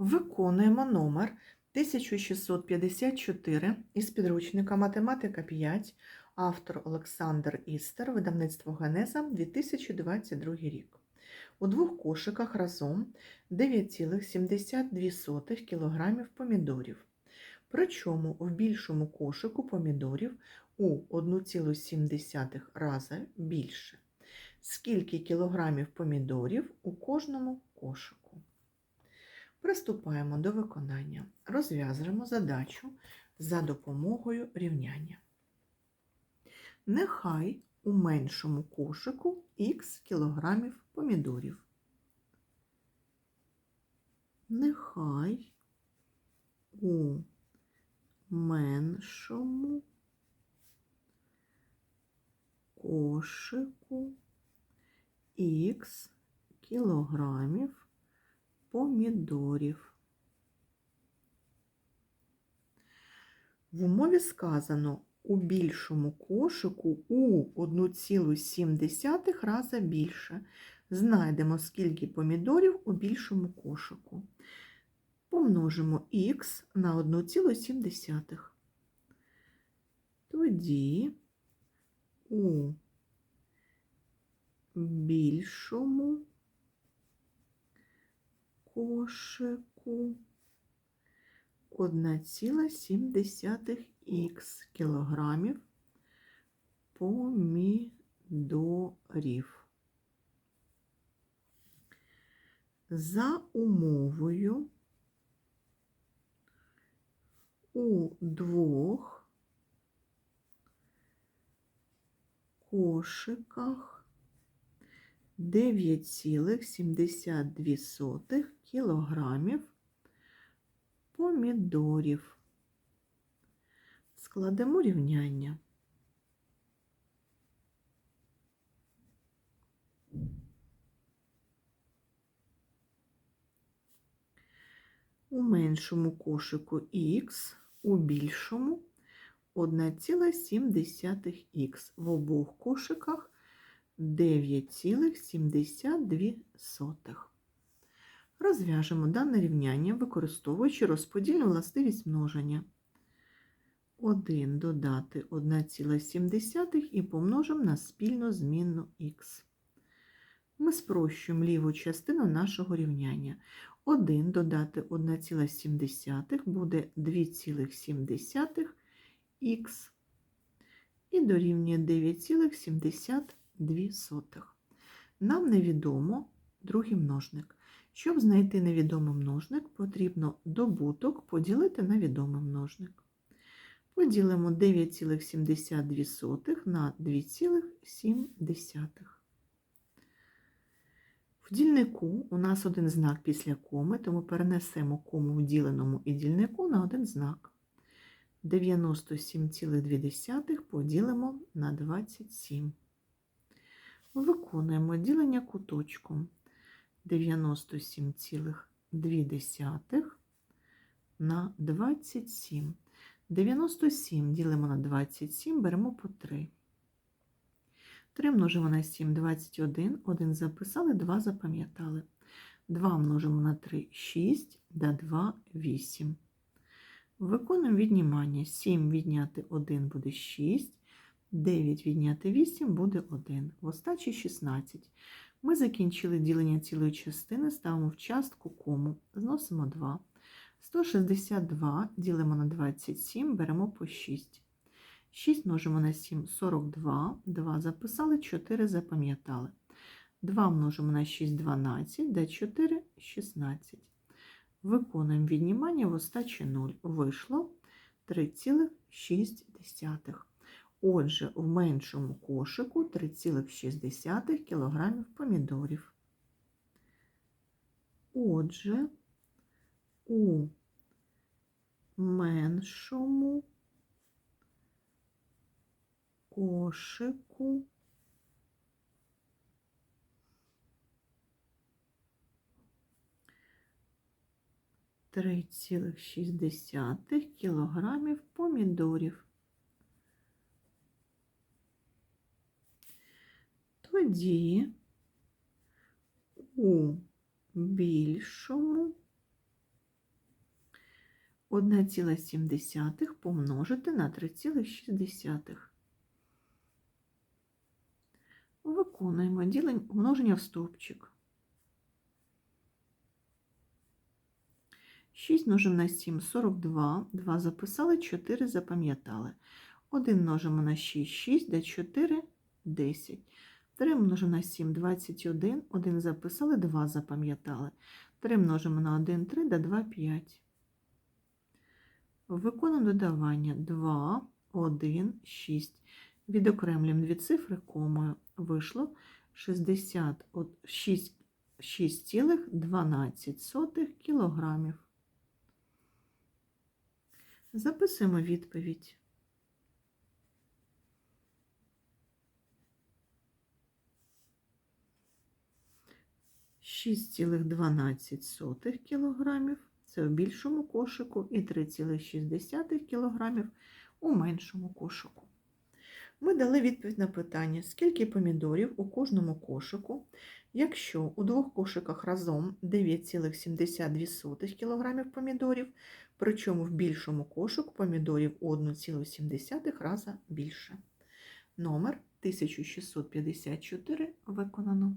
Виконуємо номер 1654 із підручника Математика 5, автор Олександр Істер, видавництво Генеза 2022 рік. У двох кошиках разом 9,72 кг помідорів. Причому в більшому кошику помідорів у 1,7 рази більше. Скільки кілограмів помідорів у кожному кошику? Приступаємо до виконання. Розв'язуємо задачу за допомогою рівняння. Нехай у меншому кошику х кілограмів помідорів. Нехай у меншому кошику х кілограмів помідорів. В умові сказано у більшому кошику у 1,7 рази більше. Знайдемо, скільки помідорів у більшому кошику. Помножимо х на 1,7. Тоді у більшому кошику 1,7 кілограмів помідорів. За умовою у двох кошиках 9,72 кілограмів помідорів. Складемо рівняння. У меншому кошику х, у більшому 1,7х. В обох кошиках 9,72. Розв'яжемо дане рівняння, використовуючи розподільну властивість множення. 1 додати 1,7 і помножимо на спільну змінну х. Ми спрощуємо ліву частину нашого рівняння. 1 додати 1,7 буде 2,7х і дорівнює 9,72. Нам невідомо другий множник. Щоб знайти невідомий множник, потрібно добуток поділити на відомий множник. Поділимо 9,72 на 2,7. В дільнику у нас один знак після коми, тому перенесемо кому в діленому і дільнику на один знак. 97,2 поділимо на 27. Виконуємо ділення куточком. 97,2 на 27. 97 ділимо на 27, беремо по 3. 3 множимо на 7, 21, 1 записали, 2 запам'ятали. 2 множимо на 3, 6, да 2, 8. Виконуємо віднімання. 7 відняти 1 буде 6, 9 відняти 8 буде 1. В остачі 16. Ми закінчили ділення цілої частини, ставимо в частку кому, зносимо 2. 162 ділимо на 27, беремо по 6. 6 множимо на 7, 42, 2 записали, 4 запам'ятали. 2 множимо на 6, 12, да 4, 16. Виконуємо віднімання в остачі 0. Вийшло 3,6. Отже, в меншому кошику 3,6 кг помідорів. Отже, у меншому кошику три цілих шістдесятих кілограмів помідорів. Тоді у більшому 1,7 помножити на 3,6. Виконуємо ділень множення в стовпчик. 6 множимо на 7 – 42, 2 записали, 4 запам'ятали. 1 множимо на 6 – 6, де 4 – 10. 3 множимо на 7 – 21, 1 записали, 2 запам'ятали. 3 множимо на 1 – 3, де 2 – 5. Виконуємо додавання 2, 1, 6. Відокремлюємо дві цифри комою. Вийшло 66 6,12 кілограмів. Записуємо відповідь. Шість цілих дванадцять сотих кілограмів це в більшому кошику і 3,6 кілограмів у меншому кошику. Ми дали відповідь на питання, скільки помідорів у кожному кошику, якщо у двох кошиках разом 9,72 кг помідорів, причому в більшому кошику помідорів у 1,7 рази більше. Номер 1654 виконано.